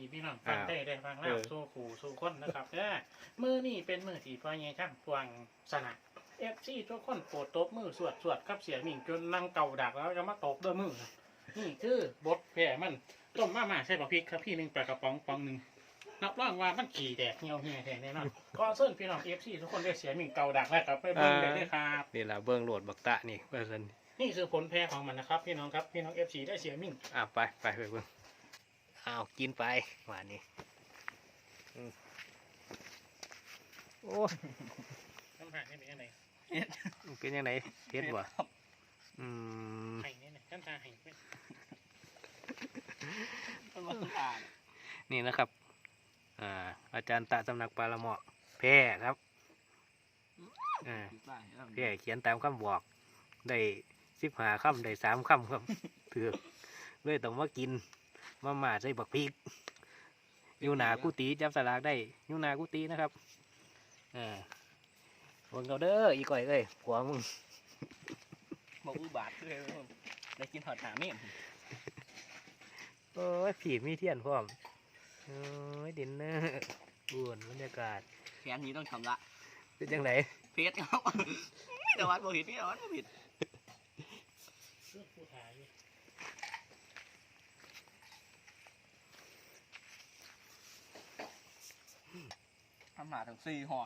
ดีพี่น้องฟังอ้าวได้ได้ฟังแล้เอวอสู้ขู่สู้คนนะครับเด้อมือนี่เป็นมือที่พ่อใหญ่ช่างพวงสนะเอฟซีทุกคนโปรดตบมือสวดสวดครับเสียหมิ่งจนนั่งเก่าดักแล้วก็มาตบด้วยมือนี่คือบทแผ่มันต้มมาม่าใส่บะพริกครับพี่หนึ่งปลากระป๋องปองหนึ่งนับรองว่ามันขี่แดกเหี่ยวเหี่ยแท้แน่นอนก็เส้นพี่น้องเอฟซีทุกคนได้เสียหมิ่งเก่าดักแล้วครับไปเบิ่งเลยเด้อครับนี่ล่ะเบิ่งโหลดบักตะนี่เพิ่นนี่คือผลแพ้ของมันนะครับ พี่น้องครับพี่น้องเอฟซีได้เสียหมิ่งอะไปไปไปเบิ่ง อ้าวกินไปหวานนี่อืมโอ้ยน้ำหานี่เป็นยังไงมันเป็นยังไงเฮ็ดบ่อืมไห้เนี่ยนะท่านตาไห้เป็นมันมาอ่านนี่นะครับ อ่า อาจารย์ตะสำนักปาละเหมาะแพ้ครับอ่าได้ครับแพ้เขียนตามคำบอก ได้สิบหาคำได้สามคำครับถือกเลยต้องมากิน มาม่าใส่บักพริกอยู่หนากุฏิจับสลากได้อยู่หนากุฏินะครับอ่าเบิ่งเอาเด้ออีก่อยเอ้ยหัวมึงบอกอุบาทด้วยครับได้กินหอดหาเมี่ยมโอ้ยผีมีเทียนพร้อมโอ้ยดินเนอร์อ้วนบรรยากาศแค้นนี้ต้องชำระเป็นจังไหนเพชรครับไม่แต่วัดบ่ผิดไม่แต่วัดบ่ผิด เรื่องผู้ถ่ายอยู่ ทำหมาถึงสี่ห่อ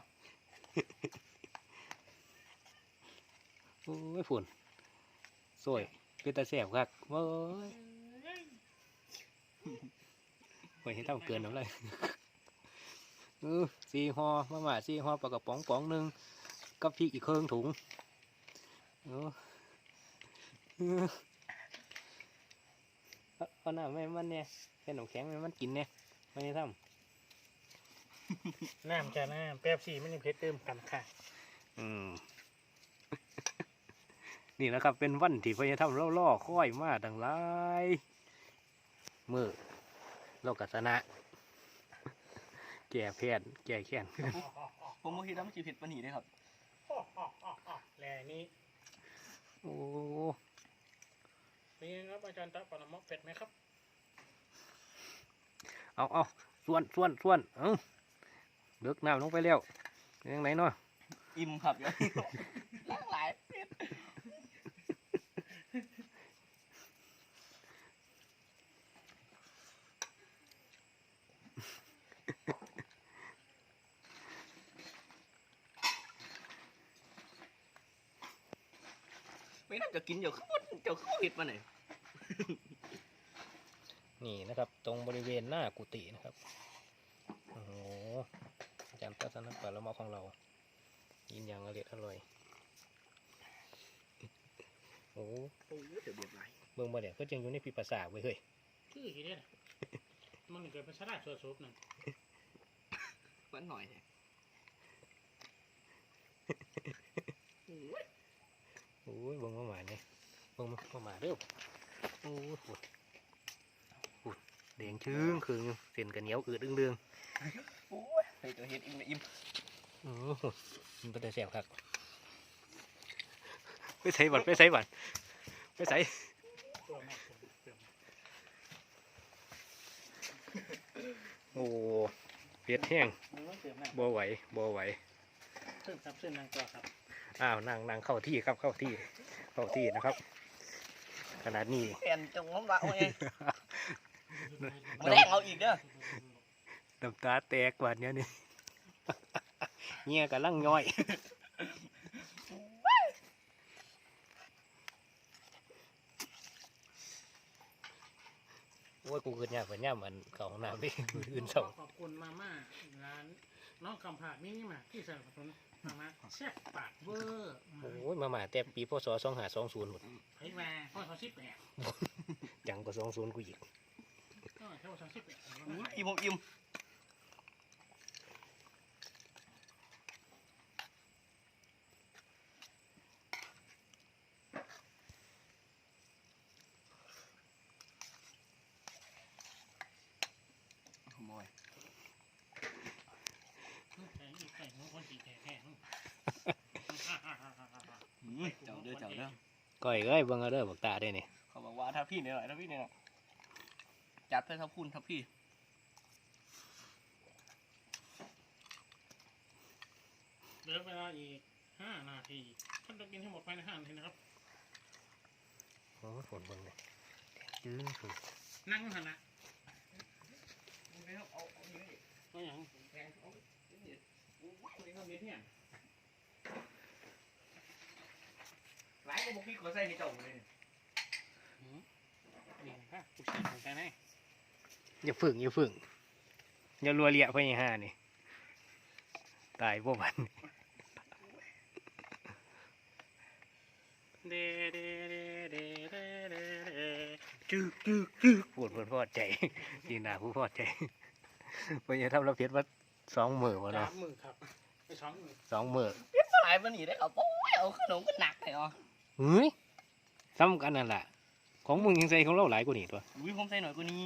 โอ้ยฝุ่นสวยเป็นตาแสบครับโอ้ยไม่ให้ทำเกินน้ำเลยเออสี่ห่อมาหมาสี่ห่อปลากระป๋องป๋องหนึ่งกับพริกอีกเครื่องถุงอ้เออเอาหน้าไม่มันเนี่ยเป็นหนมแข็งไม่มันกินเนี่ยไม่ให้ทำ น้ำจะน้ำแป๊บซี่ไม่ได้เพชรเติมกันค่ะ อืม นี่นะครับ เป็นวันที่พญาธรรมเราล่อค่อยมาดังไรมือโลกัสนะ แก่แพนแก่แค้นผมบ่คิดว่ามันจะผิดปานนีเด้ครับแหล่นี้โอ้เป็นยังไงครับอาจารย์ตาปนมอกเผ็ดไหมครับ เอาเอาส่วนส่วนส่วนเอ้า เลือกน้ำลงไปแล้วยังไงเนาะอิ่มครับอย่างนี้หลากหลายเพชรไม่น่าจะกินเดี๋ยวขึ้นเดี๋ยวขึ้นผิดมาไหนอยนี่นะครับ ตรงบริเวณหน้ากุฏินะครับ โอ้โห อาจารย์ตัศนปาละเมาของเรายินอย่างอร่อยอร่อยโอ้โหโอ้ยเดี๋ยวเบียดไหลเบิ่งมาเนี่ยก็จังอยู่ในพิภาษาไว้ยเฮ้ยคืออีเนี่ยนะมันเกิดเป็นสลัดสวดซุปนั่นมันหน่อยเนี่ยโอ้ยโอ้ยเบิ่งมาหมาเนี่ยเบิ่งมาหมาเร็วโอ้ยปวดปวดแดงชื้งคืองอยู่เส้นกันเหนียวอืดอึ้งเรืองโอ้ยไปตัวเฮ็ดอิ่มเลยอิ่มโอ้โหมันเป็นแต่แสบครับไปใส่บัตรไปใส่บัตรไปใส่ตัวแม่ผมเติมโอ้เผ็ดแห้งมันต้องเติมน้บ่ไหวบ่ไหวำเติมครับเส้นนางตัวครับอ้าวนั่งนั่งเข้าที่ครับเข้าที่เข้าที่นะครับ ขนาดนี้เปลี่ยนจงน้ำละเอาเองมาแรงเอาอีกเด้อ น้ำตาแตกกว่านี้นี่เงี้ยกำลังย่อยโอ้ยกูเกิดยากกว่าย่ามันเก่าห้องน้ำดิมืออื่นเศร้าขอบคุณมาม่าร้านน้องคำผาดมินิมาที่สนับสนุนมาม่าแซ่บปากเวอร์โอ้ยมาหมาแต่ปีพศสองหาสองศูนย์หมดเฮ้ยมาพ่อเขาสิบแปดจังกว่าสองศูนย์กูอีกก็เท่าสองสิบแปดอิ่มผม วยเจ้าเด้อเจ้าเด้อก้อยเอ้ยเบิ่งเอาเด้อบักตาได้นี่เขาบอกว่าทับพี่เนี่หน่อยทับพี่เนี่หน่อยจัดเพื่อทับพุ่นทับพี่เหลือเวลาอีกห้านาทีท่านต้องกินให้หมดภายในห้านาทีนะครับโอ้ฝนเบิ่งเลยจื้อฝนนั่งหันละ เอาเอาอย่างนี้ก็อย่างแพงเอาเอาเนี่ยคุยกับเมียเนี่ยหลายก็บอกพี่ขอใส่ในเจ้าเลยนี่ค่ะกูฉีดเหมือนกันแน่อย่าฝึกอย่าฝึกอย่ารัวเลียไปห้านี่ตายพวกมันเดเดเดเดเดเดเดจึกจึกจึกปวดปวดพอใจจีน่าผู้พอใจ ไปยังทำรับเพชรว่าสองมือวะสาเนาะมมือครับไปสองมือสองมือหลายมันหนีได้เอาโอ้ยเอาขนมก็หนักเลยอ๋อเฮ้ยซ้ำกันนั่นแหละของมึงยังใส่ของเราหลายกว่านี่ตัว อุ้ยผมใส่หน่อยกว่านี้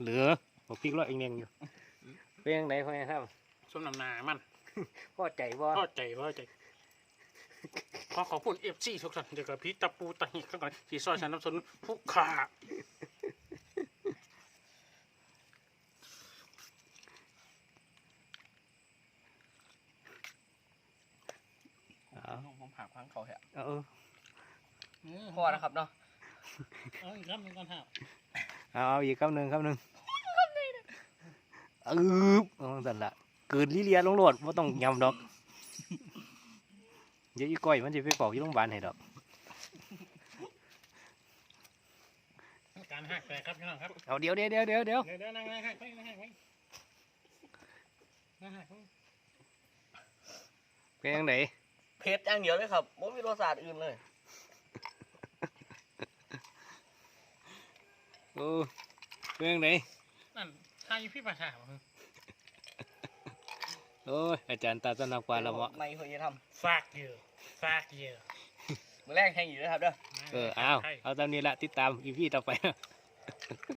เหลือบอกพริกร้อยเองเองอยู่เป็นยังไงพ่อยังครับส้มน้ำหนามันพอใจบ่พอใจพอใจขอขอบคุณเอฟซีทุกท่านเดี๋ยวกับพี่ตะปูตะหิกข้างหลังที่ซอยสนับสนุนผู้ขา เอาผมหาพังเขาแฮะเอาพอนะครับเนาะเอาอีกคำหนึ่งก่อนครับเอาเอาอีกคำหนึ่งคำหนึ่งอืบเอาสั่นละเกินลิเลียลงโหลดว่าต้องยำดอกเดี๋ยวอีก้อยมันจะไปเป่าที่โรงพยาบาลให้ดอก การหักแต่ครับพี่น้องครับ เอาเดี๋ยวเดี๋ยวเดี๋ยวเดี๋ยวเดี๋ยวเดี๋ยวเดี๋ยวนั่งนั่งหักไปนั่งหักไปนั่งหักไปเป็นยังไง เพชรอย่างเดียวเลยครับไม่มีรสชาติอื่นเลยโอ้เป็นยังไงนั่นทายพี่ประชาบ่โอ้ยอาจารย์ตาสนับกว่าละเมาะไม่เคยจะทฝากเยอะฝากเยอะำมือแรกแข่งอยู่นะครับเด้อเออเอาเอาตามนี้ละติดตามอีพีต่อไป